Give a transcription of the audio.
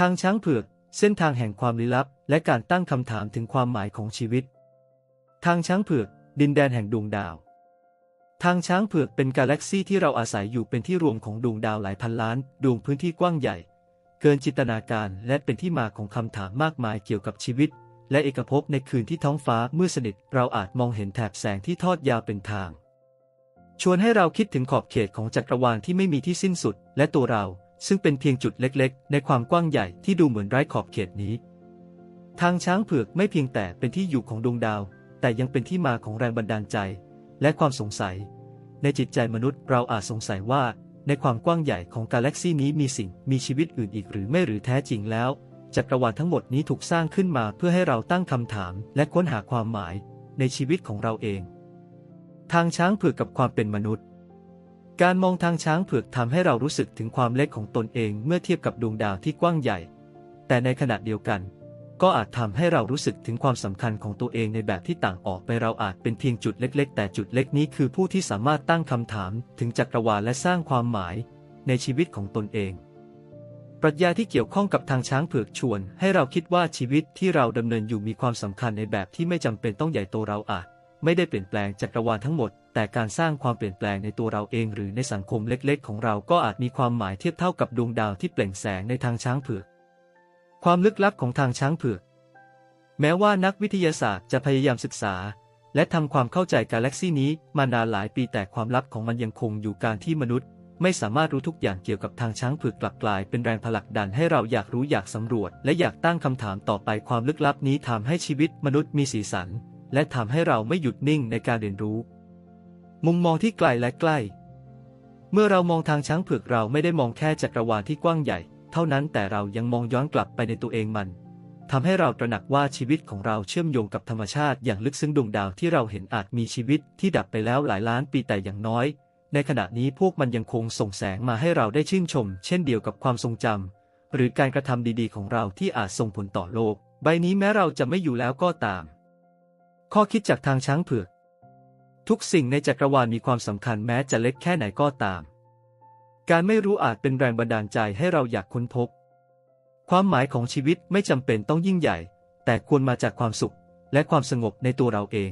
ทางช้างเผือก เส้นทางแห่งความลี้ลับ และการตั้งคำถามถึงความหมายของชีวิต ทางช้างเผือก ดินแดนแห่งดวงดาว ทางช้างเผือกเป็นกาแล็กซีที่เราอาศัยอยู่เป็นที่รวมของดวงดาวหลายพันล้าน ดวงพื้นที่กว้างใหญ่ เกินจินตนาการและเป็นที่มาของคำถามมากมายเกี่ยวกับชีวิต และเอกภพในคืนที่ท้องฟ้ามืดสนิท เราอาจมองเห็นแถบแสงที่ทอดยาวเป็นทาง ชวนให้เราคิดถึงขอบเขตของจักรวาลที่ไม่มีที่สิ้นสุด และตัวเรา ซึ่งเป็นเพียงจุดเล็กๆ ในความกว้างใหญ่ที่ดูเหมือนไร้ขอบเขตนี้ ทางช้างเผือกไม่เพียงแต่เป็นที่อยู่ของดวงดาว แต่ยังเป็นที่มาของแรงบันดาลใจ และความสงสัย ในจิตใจมนุษย์เราอาจสงสัยว่า ในความกว้างใหญ่ของกาแล็กซีนี้มีสิ่งมีชีวิตอื่นอีกหรือไม่หรือแท้จริงแล้วจักรวาลทั้งหมดนี้ถูกสร้างขึ้นมาเพื่อให้เราตั้งคำถาม และค้นหาความหมาย ในชีวิตของเราเอง ทางช้างเผือกกับความเป็นมนุษย์ การมองทางช้างเผือกทำให้เรารู้สึกถึงความเล็กของตนเองเมื่อเทียบกับดวงดาวที่กว้างใหญ่ แต่ในขณะเดียวกัน ก็อาจทำให้เรารู้สึกถึงความสำคัญของตัวเองในแบบที่ต่างออกไปเราอาจเป็นเพียงจุดเล็ก ๆ แต่จุดเล็กนี้คือผู้ที่สามารถตั้งคำถามถึงจักรวาลและสร้างความหมายในชีวิตของตนเอง ปรัชญาที่เกี่ยวข้องกับทางช้างเผือกชวน ให้เราคิดว่าชีวิตที่เราดำเนินอยู่มีความสำคัญในแบบที่ไม่จำเป็นต้องใหญ่โตเราอาจ ไม่ได้เปลี่ยนแปลงจักรวาลทั้งหมด แต่การสร้างความเปลี่ยนแปลงในตัวเราเองหรือในสังคมเล็กๆ ของเราก็อาจมีความหมายเทียบเท่ากับดวงดาวที่เปล่งแสงในทางช้างเผือก ความลึกลับของทางช้างเผือก แม้ว่านักวิทยาศาสตร์จะพยายามศึกษา และทำความเข้าใจกาแล็กซีนี้มานานหลายปีแต่ความลับของมันยังคงอยู่การที่มนุษย์ ไม่สามารถรู้ทุกอย่างเกี่ยวกับทางช้างเผือกกลับกลาย เป็นแรงผลักดันให้เราอยากรู้อยากสำรวจ และอยากตั้งคำถามต่อไปความลึกลับนี้ทำให้ชีวิตมนุษย์มีสีสัน และทำให้เราไม่หยุดนิ่งในการเรียนรู้ มุมมองที่ไกลและใกล้ เมื่อเรามองทางช้างเผือกเราไม่ได้มองแค่จักรวาลที่กว้างใหญ่ เท่านั้นแต่เรายังมองย้อนกลับไปในตัวเองมันทำให้เราตระหนักว่าชีวิตของเราเชื่อมโยงกับธรรมชาติอย่างลึกซึ้งดวงดาวที่เราเห็นอาจมีชีวิตที่ดับไปแล้วหลายล้านปีแต่อย่างน้อย ในขณะนี้พวกมันยังคงส่งแสงมาให้เราได้ชื่นชม เช่นเดียวกับความทรงจำหรือการกระทำดีๆ ของเราที่อาจส่งผลต่อโลก ใบนี้แม้เราจะไม่อยู่แล้วก็ตาม ข้อคิดจากทางช้างเผือก ทุกสิ่งในจักรวาลมีความสำคัญแม้จะเล็กแค่ไหนก็ตาม การไม่รู้อาจเป็นแรงบันดาลใจให้เราอยากค้นพบ ความหมายของชีวิตไม่จำเป็นต้องยิ่งใหญ่ แต่ควรมาจากความสุขและความสงบในตัวเราเอง